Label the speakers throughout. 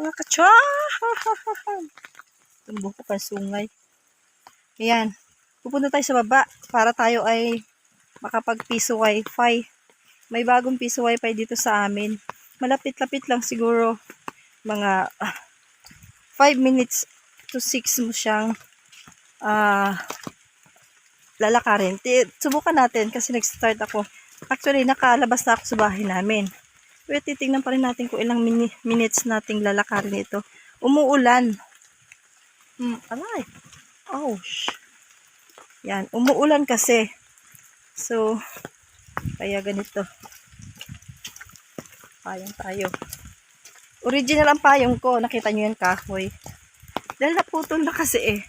Speaker 1: Mga kacha! Tumbo ko pa sungay. Ayan. Pupunta tayo sa baba para tayo ay makapag-piso wifi. May bagong piso wifi dito sa amin. Malapit-lapit lang siguro. Mga 5 minutes to 6 mo siyang ah lalakarin. Subukan natin kasi nag-start ako. Actually, nakalabas na ako sa bahay namin. Pero titingnan pa rin natin kung ilang mini- minutes nating lalakarin ito. Umuulan. Hmm, alay. Oh, Yan, umuulan kasi. So, kaya ganito. Payong tayo. Original ang payong ko. Nakita nyo yan kahoy. Dahil naputol na kasi eh.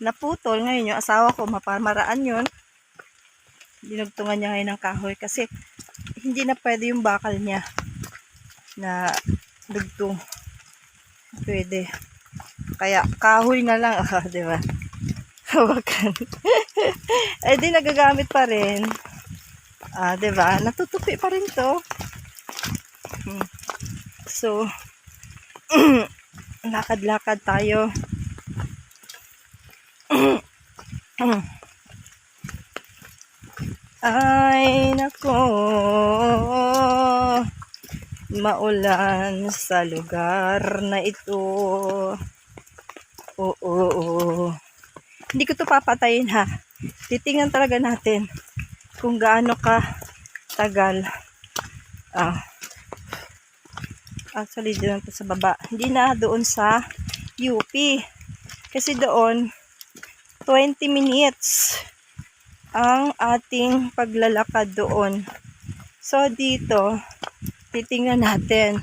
Speaker 1: Naputol. Ngayon yung asawa ko, mapamaraan yun. Dinugtungan niya ngayon ng kahoy kasi hindi na pwede yung bakal niya na dugtong. Pwede. Kaya kahoy na lang. Ah, di ba? Hawakan. eh di nagagamit pa rin. Ah, di ba? Natutupi pa rin to. Hmm. So, lakad-lakad tayo. Ay, nako. Maulan sa lugar na ito. Oo, oo. Hindi ko to papatayin ha. Titingnan talaga natin kung gaano ka tagal. Ah. Actually, doon po sa baba. Hindi na doon sa UP. Kasi doon, 20 minutes ang ating paglalakad doon. So, dito, titingnan natin.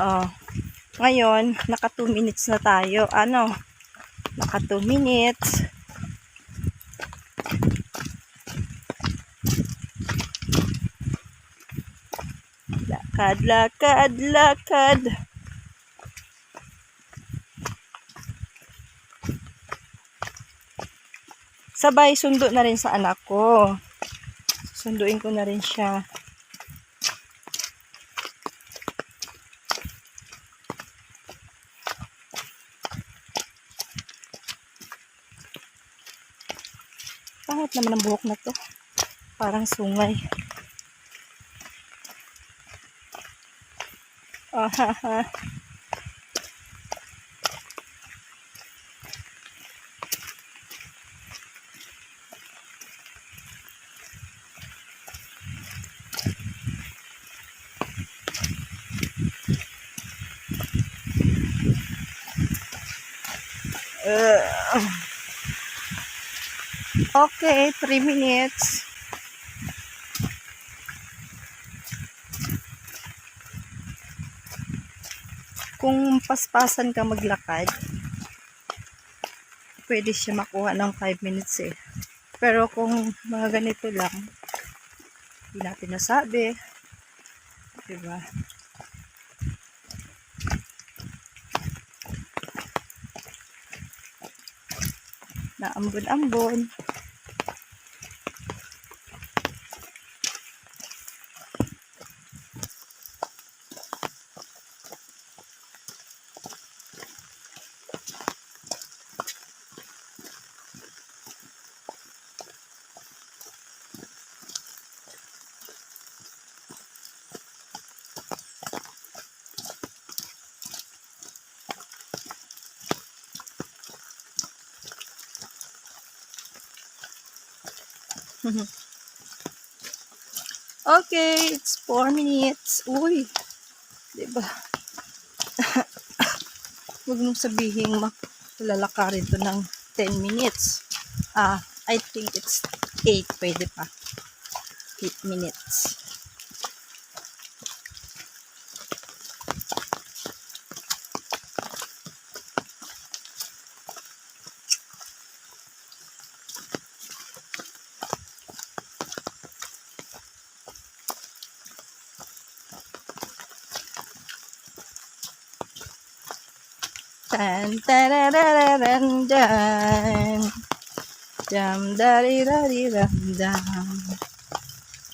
Speaker 1: Oh, ngayon, naka 2 minutes na tayo. Ano? Naka 2 minutes. Lakad, lakad, lakad. Sabay, sundo na rin sa anak ko. Sunduin ko na rin siya. Pangit naman ang buhok na to. Parang sungay. Ah, ha, ha. Uh, okay, three minutes. Kung paspasan ka maglakad, pwede siya makuha ng 5 minutes eh. Pero kung mga ganito lang, hindi natin nasabi. Diba? Naambon-ambon. Okay, it's 4 minutes. Uy, diba? Huwag mong sabihin lalakarin to ng 10 minutes. Ah, I think it's 8. Pwede pa. 8 minutes. Tan tararararan dan. Dam dari dari ram dam.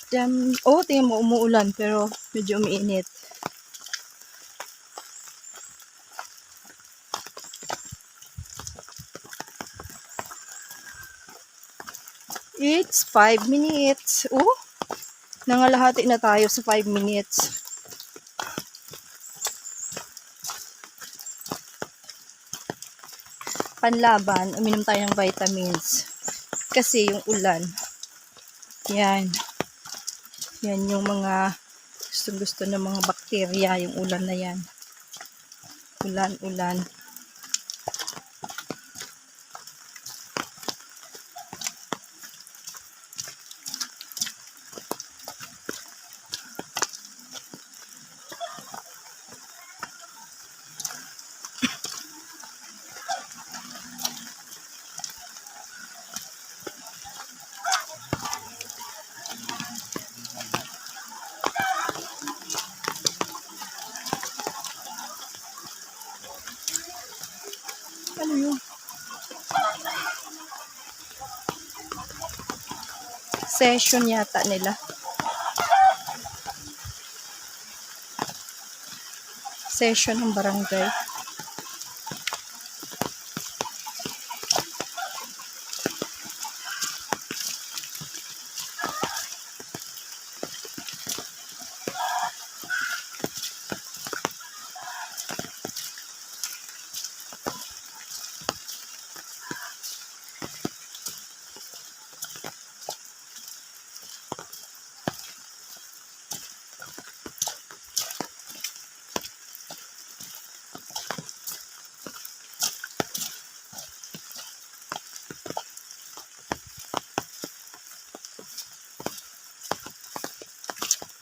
Speaker 1: Dam. Oh, tingnan mo umuulan pero medyo umiinit. It's 5 minutes. Oh, nangalahati na tayo sa 5 minutes. Panlaban, uminom tayo ng vitamins. Kasi yung ulan, yan. Yan yung mga gustong-gusto ng mga bakterya, yung ulan na yan. Ulan, ulan. Ano yun? Session yata nila. Session ng barangay.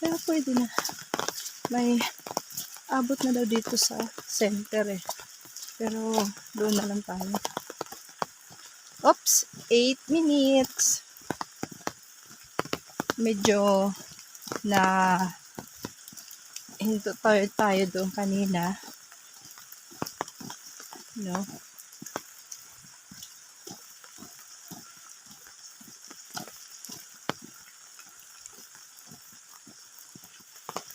Speaker 1: Pero pwede na. May abot na daw dito sa center eh. Pero doon na lang tayo. Oops! 8 minutes. Medyo na hinto tayo tayo doon kanina. No?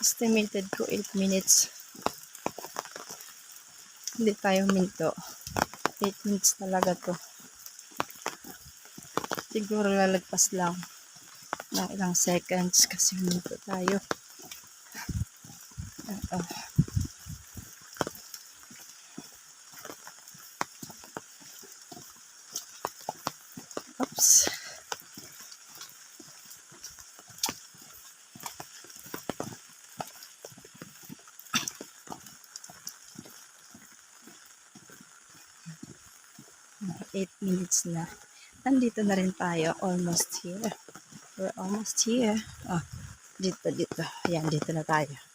Speaker 1: Estimated ko 8 minutes. Hindi tayo minto. 8 minutes talaga to. Siguro lalagpas lang na ilang seconds kasi minto tayo. Uh -oh. 8 minutes na. Nandito na rin tayo. Almost here. We're almost here. Oh, dito, dito. Ayan, dito na tayo.